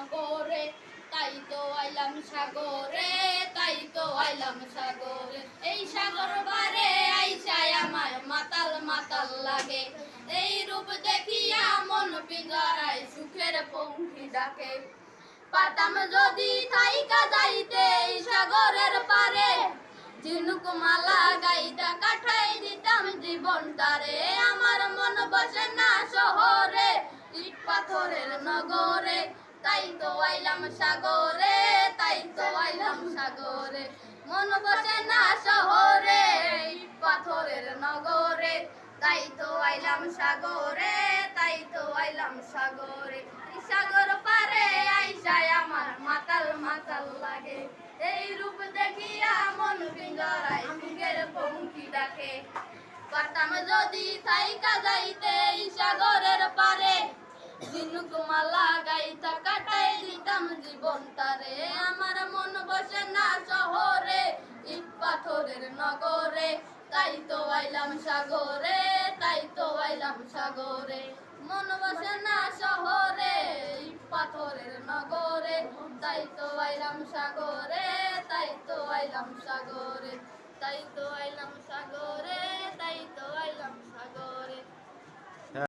নগরে তাই তো আইলাম সাগরে, তাই তো আইলাম সাগরে। এই সাগর বারে আইসায় আমার মাতাল মাতাল লাগে। এই রূপ দেখিয়া মন পিঞ্জরায় সুখের পঙ্খী ডাকে। পাতাম যদি থাইকা যাইতে এই সাগরের পারে, ঝিনুক মালা গাইতা কাঠাই দিতাম জীবনটারে আমার মন বসে না শহরে, ইট পাথরের নগরে। তাই তো আইলাম সাগরে, তাই তো আইলাম সাগরে। মন বসে না শহরে পাথরের নগরে। তাই তো আইলাম সাগরে, তাই তো আইলাম সাগরে। সাগর পারে আইসায় আমার মাতাল মাতাল লাগে। এই রূপ দেখিয়া মন পিঞ্জরায় সুখের পঙ্খী ডাকে। পারতাম যদি থাইকা যাইতে ঝিনুক মালা গাইতা কাটাই দিতাম জীবনটারে আমার মন বসে না শহরে, ইট পাথরের নগরে। তাই তো আইলাম সাগরে, তাই তো আইলাম সাগরে। মন বসে না শহরে, ইট পাথরের নগরে। তাই তো আইলাম সাগরে, তাই তো আইলাম সাগরে।